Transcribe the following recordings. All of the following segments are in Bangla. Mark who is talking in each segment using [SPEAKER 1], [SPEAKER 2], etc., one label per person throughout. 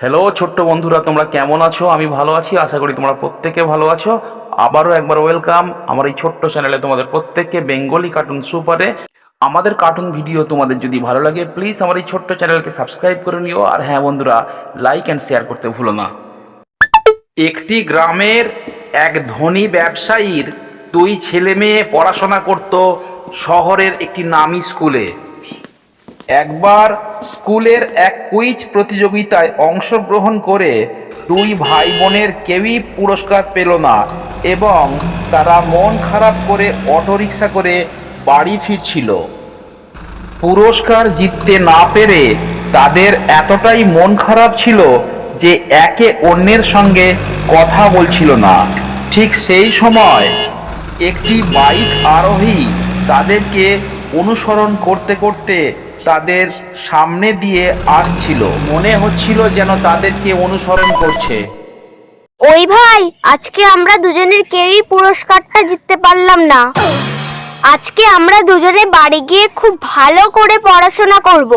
[SPEAKER 1] হ্যালো ছোট্ট বন্ধুরা, তোমরা কেমন আছো? আমি ভালো আছি, আশা করি তোমরা প্রত্যেকে ভালো আছো। আবারও একবার ওয়েলকাম আমার এই ছোট্ট চ্যানেলে তোমাদের প্রত্যেককে বেঙ্গলি কার্টুন সুপারে আমাদের কার্টুন ভিডিও তোমাদের যদি ভালো লাগে প্লিজ আমার এই ছোট্ট চ্যানেলকে সাবস্ক্রাইব করে নিও। আর হ্যাঁ বন্ধুরা লাইক অ্যান্ড শেয়ার করতে ভুলো না। একটি গ্রামের এক ধনী ব্যবসায়ীর দুই ছেলে মেয়ে পড়াশোনা করত শহরের একটি নামি স্কুলে। একবার স্কুলের এক কুইজ প্রতিযোগিতায় অংশগ্রহণ করে দুই ভাই বোনের কেউই পুরস্কার পেল না এবং তারা মন খারাপ করে অটোরিকশা করে বাড়ি ফিরছিল। পুরস্কার জিততে না পেরে তাদের এতটাই মন খারাপ ছিল যে একে অন্যের সঙ্গে কথা বলছিল না। ঠিক সেই সময় একটি বাইক আরোহী তাদেরকে অনুসরণ করতে করতে তাদের সামনে দিয়ে আসছিল। মনে হচ্ছিল যেন তাদেরকে অনুসরণ করছে।
[SPEAKER 2] ওই ভাই আজকে আমরা দুজনের কেউই পুরস্কারটা জিততে পারলাম না। আজকে আমরা দুজনে বাড়ি গিয়ে খুব ভালো করে পড়াশোনা করব।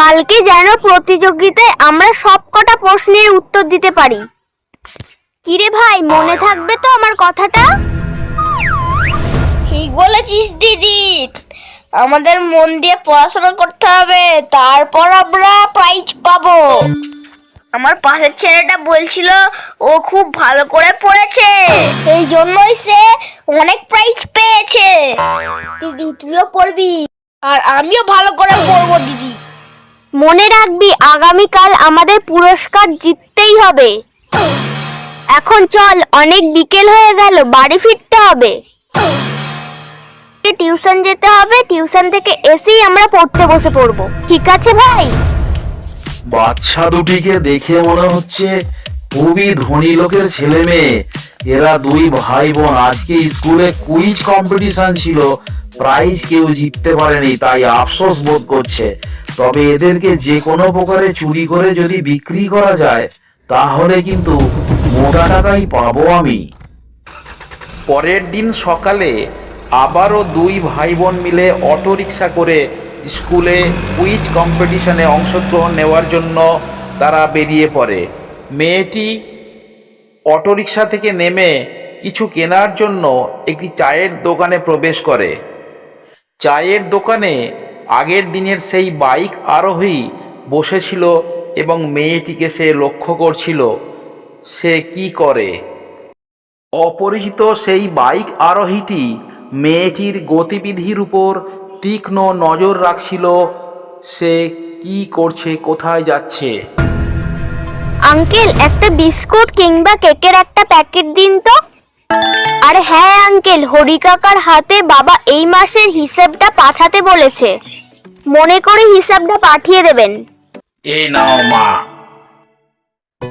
[SPEAKER 2] কালকে যেন প্রতিযোগিতায় আমরা সবকটা প্রশ্নের উত্তর দিতে পারি। কিরে ভাই মনে থাকবে তো আমার কথাটা?
[SPEAKER 3] ঠিক বলেছিস দিদি। আমাদের মন দিয়ে পড়াশোনা করতে হবে, তারপর আমরা প্রাইজ পাবো। আমার পাশের ছেলেটা বলছিল, ও খুব ভালো করে পড়েছে। সেই জন্যই সে অনেক প্রাইজ পেয়েছে। দিদি, তুইও পড়বি। আর আমিও ভালো করে পড়ব, দিদি।
[SPEAKER 2] মনে রাখবি, আগামীকাল আমাদের পুরস্কার জিততেই হবে। এখন চল, অনেক বিকেল হয়ে গেল, বাড়ি ফিরতে হবে। টিউশন যেতে হবে টিউশন থেকে এসেই আমরা পড়তে বসে পড়ব। ঠিক আছে ভাই?
[SPEAKER 1] বাচ্চা দুটিকে দেখে মনে হচ্ছে খুবই ধনী লোকের ছেলে মেয়ে। এরা দুই ভাই বোন আজকে স্কুলে কুইজ কম্পিটিশন ছিল প্রাইজ কেউ জিততে পারেনি তাই আফসোস বোধ করছে। তবে এদেরকে যে কোনো প্রকারে চুরি করে যদি বিক্রি করা যায় তাহলে কিন্তু মোটা টাকাই পাবো আমি। পরের দিন সকালে আবারও দুই ভাই বোন মিলে অটোরিকশা করে স্কুলে কুইজ কম্পিটিশনে অংশগ্রহণ নেওয়ার জন্য তারা বেরিয়ে পড়ে। মেয়েটি অটোরিকশা থেকে নেমে কিছু কেনার জন্য একটি চায়ের দোকানে প্রবেশ করে। চায়ের দোকানে আগের দিনের সেই বাইক আরোহী বসেছিল এবং মেয়েটিকে সে লক্ষ্য করছিল, সে কি করে? অপরিচিত সেই বাইক আরোহীটি মেয়েটির গতিবিধির উপর তীক্ষ্ণ নজর রাখছিল সে কি করছে কোথায় যাচ্ছে?
[SPEAKER 2] আঙ্কেল একটা বিস্কুট কিংবা কেকের একটা প্যাকেট দিন তো। আর হ্যাঁ আঙ্কেল হরি কাকার হাতে বাবা এই মাসের হিসাবটা পাঠাতে বলেছে। মনে করে হিসাবটা পাঠিয়ে দেবেন।
[SPEAKER 1] এই নাও মা।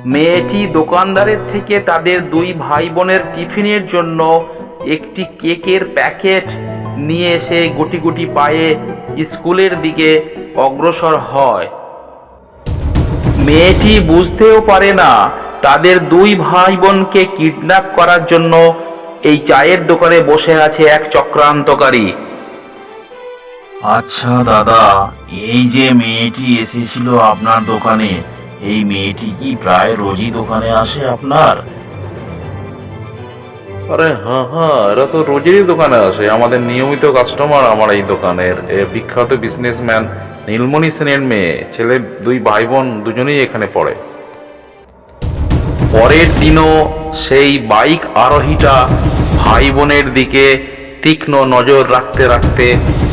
[SPEAKER 1] মেয়েটি দোকানদারের থেকে তাদের দুই ভাই বোনের টিফিনের জন্য একটি কেকের প্যাকেট নিয়ে এসে গুটি গুটি পায়ে স্কুলের দিকে অগ্রসর হয়। মেয়েটি বুঝতেও পারে না তাদের দুই ভাই বোনকে কিডন্যাপ করার জন্য এই চায়ের দোকানে বসে আছে এক চক্রান্তকারী। আচ্ছা দাদা, এই যে মেয়েটি এসেছিল আপনার দোকানে, এই মেয়েটি কি প্রায় রোজই দোকানে আসে আপনার?
[SPEAKER 4] আরে হ্যাঁ হ্যাঁ এরা তো রোজেরই দোকানে আসে। আমাদের নিয়মিত কাস্টমার আমার এই দোকানের। বিখ্যাত বিজনেসম্যান নীলমণি সেনের মেয়ে। ছেলে, দুই ভাই বোন দুজনেই এখানে পড়ে।
[SPEAKER 1] পরের দিনও সেই বাইক আরোহীটা ভাই বোনের দিকে তীক্ষ্ণ নজর রাখতে রাখতে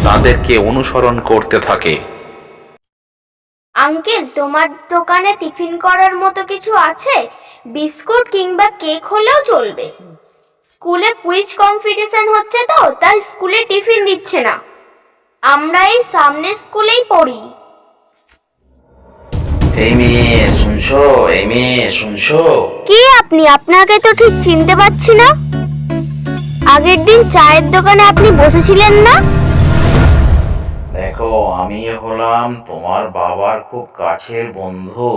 [SPEAKER 1] তাদেরকে অনুসরণ করতে থাকে।
[SPEAKER 2] আঙ্কেল, তোমার দোকানে টিফিন করার মতো কিছু আছে? বিস্কুট কিংবা কেক হলেও চলবে। স্কুলে কুইজ কম্পিটিশন হচ্ছে তো তাই স্কুলে টিফিন দিচ্ছে না। আমরা এই সামনে স্কুলেই পড়ি।
[SPEAKER 1] এই মেয়ে শুনছো? এই মেয়ে শুনছো?
[SPEAKER 2] কে আপনি? আপনাকে তো ঠিক চিনতে পারছি না। আগের দিন চায়ের দোকানে আপনি বসেছিলেন না?
[SPEAKER 1] দেখো, আমি হলাম তোমার বাবার খুব কাছের বন্ধু।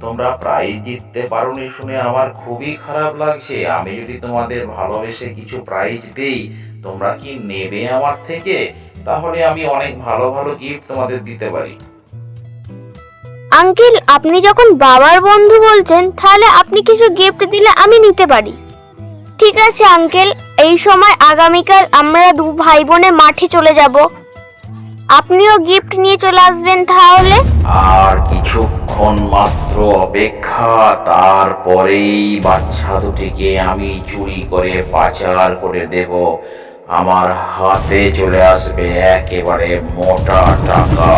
[SPEAKER 1] তোমরা প্রাইজ জিততে পারোনি শুনে আমার খুবই খারাপ লাগছে। আমি যদি তোমাদের ভালোবেসে কিছু প্রাইজ দেই, তোমরা কি নেবে আমার থেকে? তাহলে আমি অনেক ভালো ভালো গিফট তোমাদের দিতে পারি।
[SPEAKER 3] আঙ্কেল, আপনি যখন বাবার বন্ধু বলছেন, তাহলে আপনি কিছু গিফট দিলে আমি নিতে পারি। ঠিক আছে, আঙ্কেল, এই সময় আগামীকাল আমরা দু ভাই বোনে মাঠে চলে যাব। আপনিও গিফট নিয়ে চলে আসবেন তাহলে?
[SPEAKER 2] আর কিছুক্ষণ মাত্র অপেক্ষা তারপরেই বাচ্চা দুটিকে আমি চুরি করে পাচার করে দেব। আমার হাতে চলে আসবে একেবারে মোটা টাকা।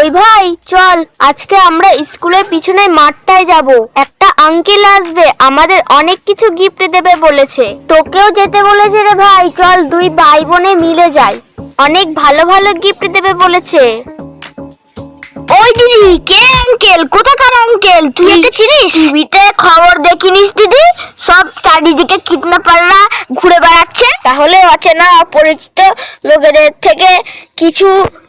[SPEAKER 3] ওই ভাই চল আজকে আমরা স্কুলের পিছনে মাঠটায় যাব। একটা আঙ্কেল আসবে আমাদের অনেক কিছু গিফট দেবে বলেছে। তোকেও যেতে বলেছে রে ভাই চল দুই ভাই বোনে মিলে যাই। অনেক ভালো ভালো গিফট দেবে বলেছে। ওই দিদি কে আঙ্কেল কোথাকার আঙ্কেল তুই এটা চিনিস? টিভিতে খবর দেখিনিস দিদি? সব চারিদিকে কিডন্যাপাররা ঘুরে বেড়াচ্ছে। তাহলে অচেনা অপরিচিত লোকেদের থেকে কিছু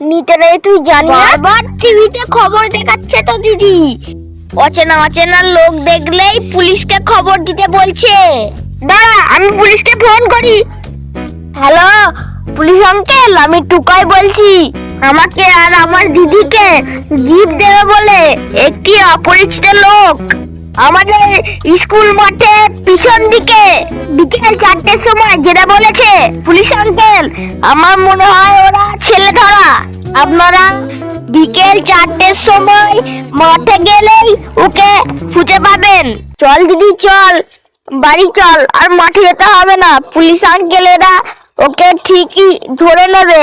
[SPEAKER 3] নিতে নেই তুই জানি না? বারবার টিভিতে খবর দেখাচ্ছে তো দিদি। অচেনা অচেনা লোক দেখলেই পুলিশকে খবর দিতে বলছে। দাঁড়া আমি পুলিশকে ফোন করি। হ্যালো, পুলিশ আঙ্কেল, আমি টুকাই বলছি। আমাকে আর আমার দিদিকে গিফট দেবে বলে একটি অপরিচিত লোক। আমাদের স্কুল মাঠে পিছন দিকে বিকেল চারটের সময় যেটা বলেছে, পুলিশ আঙ্কেল, আমার মনে হয় ওরা ছেলে ধরা। আপনারা বিকেল চারটের সময় মাঠে গেলেই ওকে খুঁজে পাবেন। চল দিদি, চল, বাড়ি চল, আর মাঠে যেতে হবে না। পুলিশ আঙ্কেলেরা ওকে ঠিকই ধরে নেবে।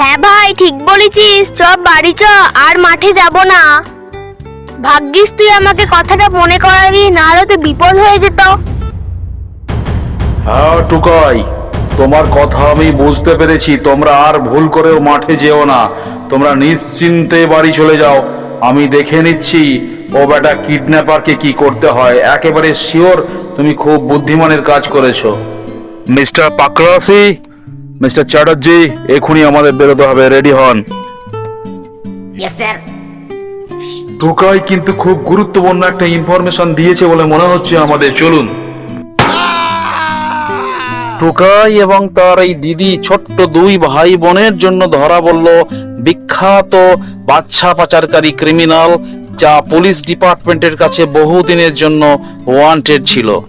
[SPEAKER 3] হ্যাঁ ভাই, ঠিক বলেছিস। চ বাড়ি চ, আর মাঠে যাব না। ভাগ্যিস তুই আমাকে কথাটা মনে করাবি, নাহলে তো বিপদ হয়ে যেত।
[SPEAKER 1] হ্যাঁ টুকাই, তোমার কথা আমি বুঝতে পেরেছি। তোমরা আর ভুল করেও মাঠে যেও না। তোমরা নিশ্চিন্তে বাড়ি চলে যাও। আমি দেখে নিচ্ছি, ও বেটা কিডন্যাপারকে কি করতে হয়। একেবারে শিওর তুমি খুব বুদ্ধিমানের কাজ করেছ। মিস্টার পাকরাসি মিস্টার চ্যাটার্জি এখনই আমাদের বেরোতে হবে রেডি হন। টোকাই কিন্তু খুব গুরুত্বপূর্ণ একটা ইনফরমেশন দিয়েছে বলে মনে হচ্ছে আমাদের। চলুন। টোকাই এবং তার এই দিদি ছোট্ট দুই ভাই বোনের জন্য ধরা বলল বিখ্যাত বাচ্চা পাচারকারী ক্রিমিনাল যা পুলিশ ডিপার্টমেন্টের কাছে বহুদিনের জন্য ওয়ান্টেড ছিল।